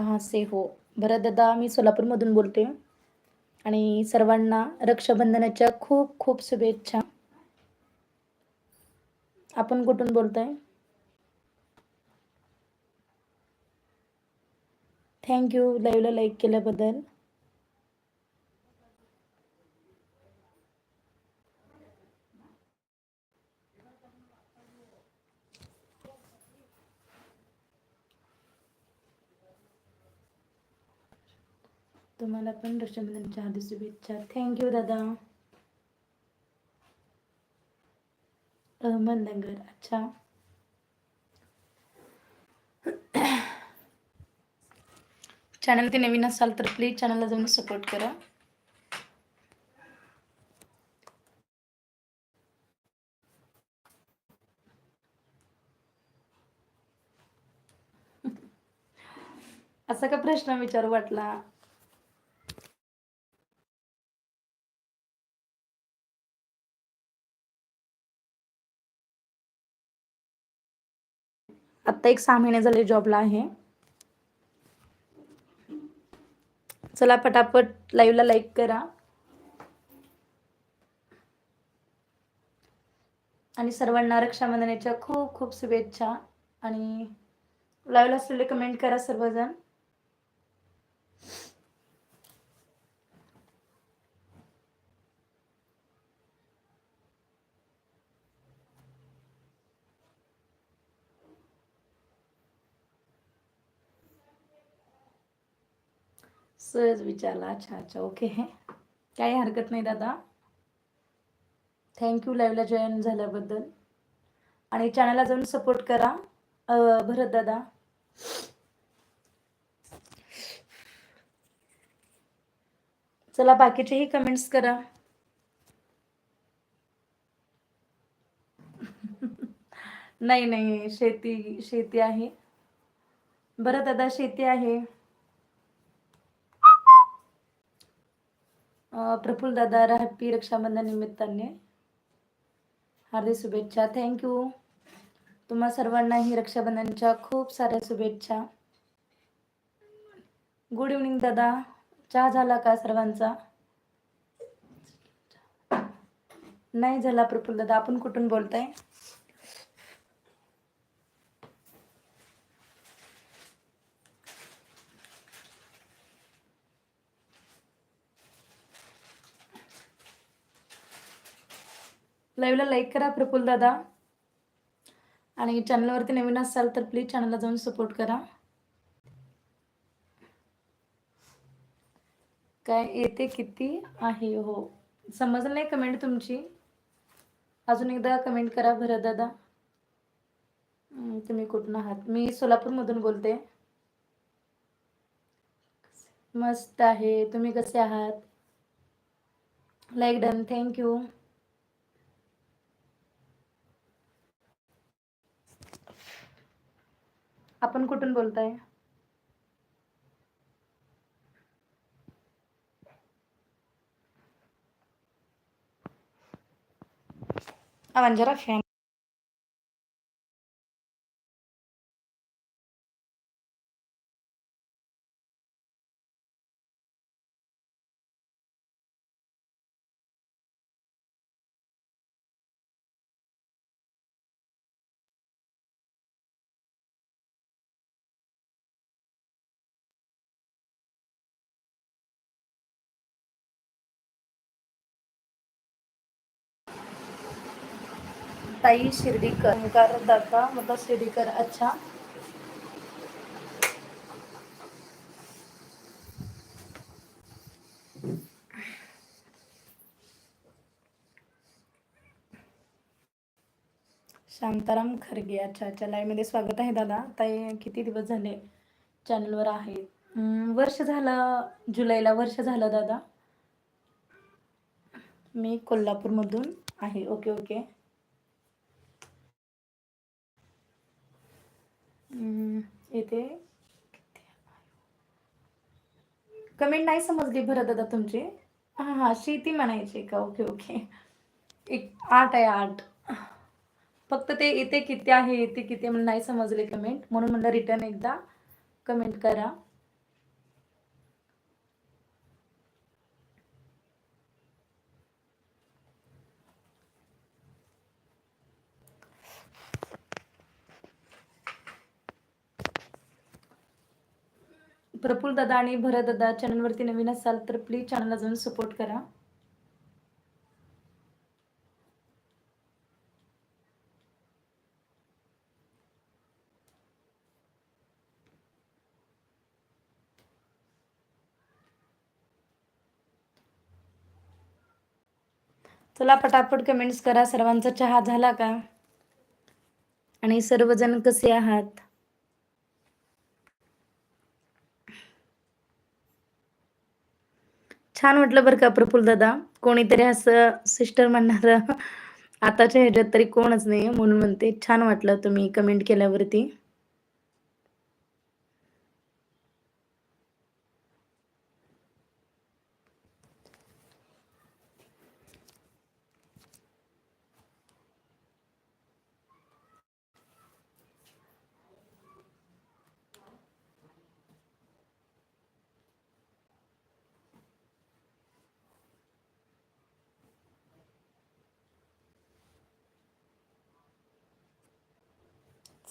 कहाँ से हो. भरत दादा मी सोलापूरमधून बोलते. आणि सर्वांना रक्षाबंधनाच्या खूप खूप शुभेच्छा. आपण कुठून बोलताय? थँक्यू लाईव्हला लाईक केल्याबद्दल. तुम्हाला पण रक्षाबंधनच्या आधी शुभेच्छा. थँक्यू दादा. अहमदनगर अच्छा. चॅनल ते नवीन असाल तर प्लीज चॅनलला जाऊन सपोर्ट करा. असा का प्रश्न विचारू वाटला? आत्ता एक सहा महिने झाले जॉबला आहे. चला पटापट लाईव्हला लाईक करा. आणि सर्वांना रक्षाबंधनाच्या खूप खूप शुभेच्छा. आणि लाईव्हला असलेले कमेंट करा सर्वजण. सहज विचारला अच्छा अच्छा ओके. काही हरकत नाही दादा. थँक्यू लाईव्हला जॉईन झाल्याबद्दल. आणि चॅनलला जाऊन सपोर्ट करा. भरत दादा. चला बाकीचेही कमेंट्स करा. नाही नाही शेती शेती आहे. बरं दादा शेती आहे. प्रफुल दादा हॅपी रक्षाबंधन निमित्ताने. हार्दिक शुभेच्छा. थँक्यू तुम्हा सर्वांनाही रक्षाबंधनच्या खूप साऱ्या शुभेच्छा. गुड इव्हनिंग दादा. चहा झाला का सर्वांचा? नाही झाला प्रफुल दादा. आपण कुठून बोलताय? लाईव्हला लाईक करा प्रफुल दादा. आणि चॅनलवरती नवीन असाल तर प्लीज चॅनलला जाऊन सपोर्ट करा. काय येते किती आहे? हो. समजलं नाही कमेंट तुमची. अजून एकदा कमेंट करा भरत दादा. तुम्ही कुठून आहात? मी सोलापूरमधून बोलते. मस्त आहे. तुम्ही कसे आहात? लाईक डन थँक्यू आपण कुठून बोलताय? आवाज जरा फॅन ताई शिर्डीकर ओंकार दाता मतलब शिर्डीकर अच्छा. शांताराम खरगे अच्छा अच्छा. लाईव्हमध्ये स्वागत आहे दादा. ताई किती दिवस झाले चॅनलवर आहे वर्ष झालं जुलैला वर्ष झालं दादा. मी कोल्हापूरमधून आहे. Okay okay. इथे कमेंट नाही समजली भरत दादा तुमची. हां हां शेती म्हणायची का? ओके ओके एक आठ आहे आठ. फक्त ते इथे किती आहे इथे किती म्हणून नाही समजले कमेंट म्हणून म्हणलं रिटर्न एकदा. कमेंट करा. प्रफुल दादा आणि भरत दादा चॅनलवरती नवीन असाल तर प्लीज चॅनलला जाऊन सपोर्ट करा. चला पटापट कमेंट्स करा. सर्वांचा चहा झाला का? आणि सर्वजण कसे आहात? छान वाटलं बरं का प्रफुल दादा. कोणीतरी असं सिस्टर म्हणणार आताच्या ह्याच्यात तरी कोणच नाही म्हणून म्हणते छान वाटलं तुम्ही कमेंट केल्यावरती.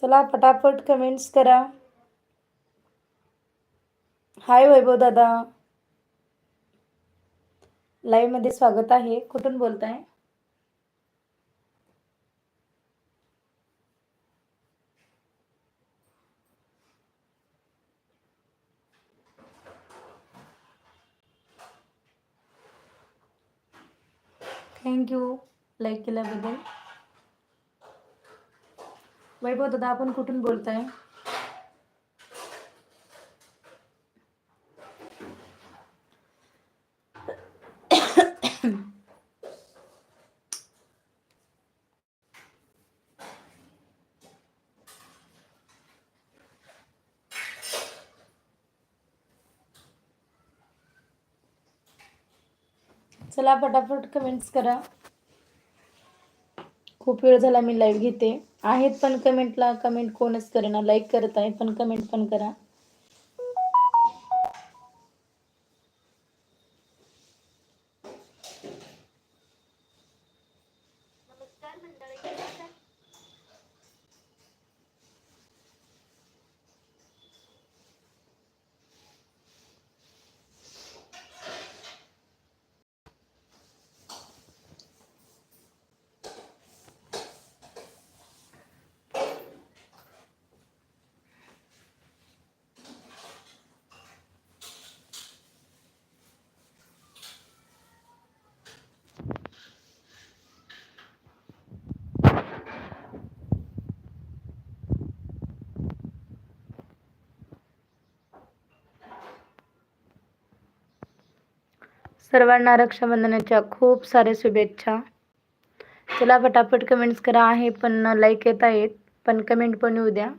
चला पटापट कमेंट्स करा. हाय वैभव दादा. लाईव्हमध्ये स्वागत आहे. कुठून बोलताय? थँक्यू लाईक केल्याबद्दल. वैभव दादा आपण कुठून बोलताय? चला पटापट कमेंट्स करा. खूप वेळ झाला मी लाईव्ह घेते. आहेत पण कमेंटला कमेंट कोणच करेना. लाईक करत आहे पण कमेंट पण करा. सर्वांना रक्षाबंधनाच्या खूप साऱ्या शुभेच्छा. चला पटापट कमेंट्स करा. आहे पण लाईक येत आहेत पण कमेंट पण येऊ द्या.